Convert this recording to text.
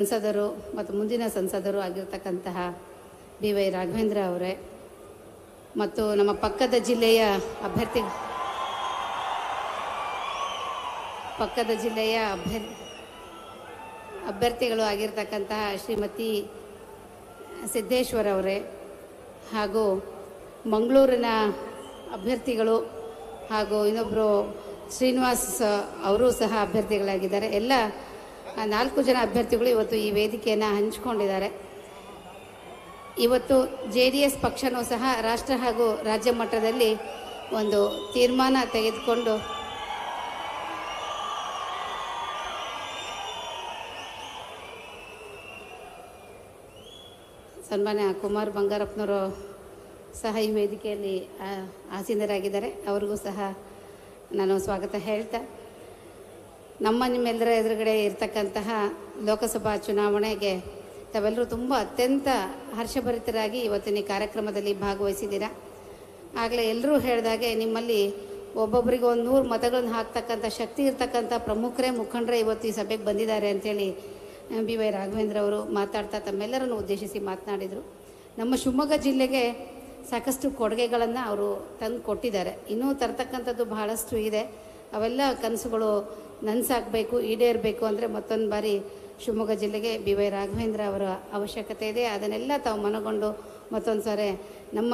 ಸಂಸದರು ಮತ್ತು ಮುಂದಿನ ಸಂಸದರು ಆಗಿರ್ತಕ್ಕಂತಹ ಬಿ ವೈ ರಾಘವೇಂದ್ರ ಅವರೇ. ಮತ್ತು ನಮ್ಮ ಪಕ್ಕದ ಜಿಲ್ಲೆಯ ಅಭ್ಯರ್ಥಿ ಪಕ್ಕದ ಜಿಲ್ಲೆಯ ಅಭ್ಯರ್, ಅಭ್ಯರ್ಥಿಗಳು ಆಗಿರ್ತಕ್ಕಂತಹ ಶ್ರೀಮತಿ ಸಿದ್ದೇಶ್ವರ್ ಅವರೇ ಹಾಗೂ ಮಂಗಳೂರಿನ ಅಭ್ಯರ್ಥಿಗಳು ಹಾಗೂ ಇನ್ನೊಬ್ಬರು ಶ್ರೀನಿವಾಸ್ ಅವರು ಸಹ ಅಭ್ಯರ್ಥಿಗಳಾಗಿದ್ದಾರೆ. ಎಲ್ಲ ನಾಲ್ಕು ಜನ ಅಭ್ಯರ್ಥಿಗಳು ಇವತ್ತು ಈ ವೇದಿಕೆಯನ್ನು ಹಂಚಿಕೊಂಡಿದ್ದಾರೆ. ಇವತ್ತು ಜೆ ಡಿ ಎಸ್ ಪಕ್ಷನೂ ಸಹ ರಾಷ್ಟ್ರ ಹಾಗೂ ರಾಜ್ಯ ಮಟ್ಟದಲ್ಲಿ ಒಂದು ತೀರ್ಮಾನ ತೆಗೆದುಕೊಂಡು ಸನ್ಮಾನ್ಯ ಕುಮಾರ್ ಬಂಗಾರಪ್ಪನವರು ಸಹ ಈ ವೇದಿಕೆಯಲ್ಲಿ ಆಸೀನರಾಗಿದ್ದಾರೆ. ಅವ್ರಿಗೂ ಸಹ ನಾನು ಸ್ವಾಗತ ಹೇಳ್ತಾ ನಮ್ಮ ನಿಮ್ಮೆಲ್ಲರ ಎದುರುಗಡೆ ಇರತಕ್ಕಂತಹ ಲೋಕಸಭಾ ಚುನಾವಣೆಗೆ ತಾವೆಲ್ಲರೂ ತುಂಬ ಅತ್ಯಂತ ಹರ್ಷಭರಿತರಾಗಿ ಇವತ್ತಿನ ಕಾರ್ಯಕ್ರಮದಲ್ಲಿ ಭಾಗವಹಿಸಿದ್ದೀರಾ? ಆಗಲೇ ಎಲ್ಲರೂ ಹೇಳಿದಾಗೆ ನಿಮ್ಮಲ್ಲಿ ಒಬ್ಬೊಬ್ಬರಿಗೆ ಒಂದು ನೂರು ಮತಗಳನ್ನು ಹಾಕ್ತಕ್ಕಂಥ ಶಕ್ತಿ ಇರ್ತಕ್ಕಂಥ ಪ್ರಮುಖರೇ ಮುಖಂಡರೇ ಇವತ್ತು ಈ ಸಭೆಗೆ ಬಂದಿದ್ದಾರೆ ಅಂತೇಳಿ ಬಿ ವೈ ರಾಘವೇಂದ್ರ ಅವರು ಮಾತಾಡ್ತಾ ತಮ್ಮೆಲ್ಲರನ್ನು ಉದ್ದೇಶಿಸಿ ಮಾತನಾಡಿದರು. ನಮ್ಮ ಶಿವಮೊಗ್ಗ ಜಿಲ್ಲೆಗೆ ಸಾಕಷ್ಟು ಕೊಡುಗೆಗಳನ್ನು ಅವರು ತಂದು ಕೊಟ್ಟಿದ್ದಾರೆ ಇನ್ನೂ ತರ್ತಕ್ಕಂಥದ್ದು ಬಹಳಷ್ಟು ಇದೆ. ಅವೆಲ್ಲ ಕನಸುಗಳು ನನಸಾಗಬೇಕು ಈಡೇರಬೇಕು ಅಂದರೆ ಮತ್ತೊಂದು ಬಾರಿ ಶಿವಮೊಗ್ಗ ಜಿಲ್ಲೆಗೆ ಬಿ ವೈ ರಾಘವೇಂದ್ರ ಅವರ ಅವಶ್ಯಕತೆ ಇದೆ. ಅದನ್ನೆಲ್ಲ ತಾವು ಮನಗೊಂಡು ಮತ್ತೊಂದು ಸಾರಿ ನಮ್ಮ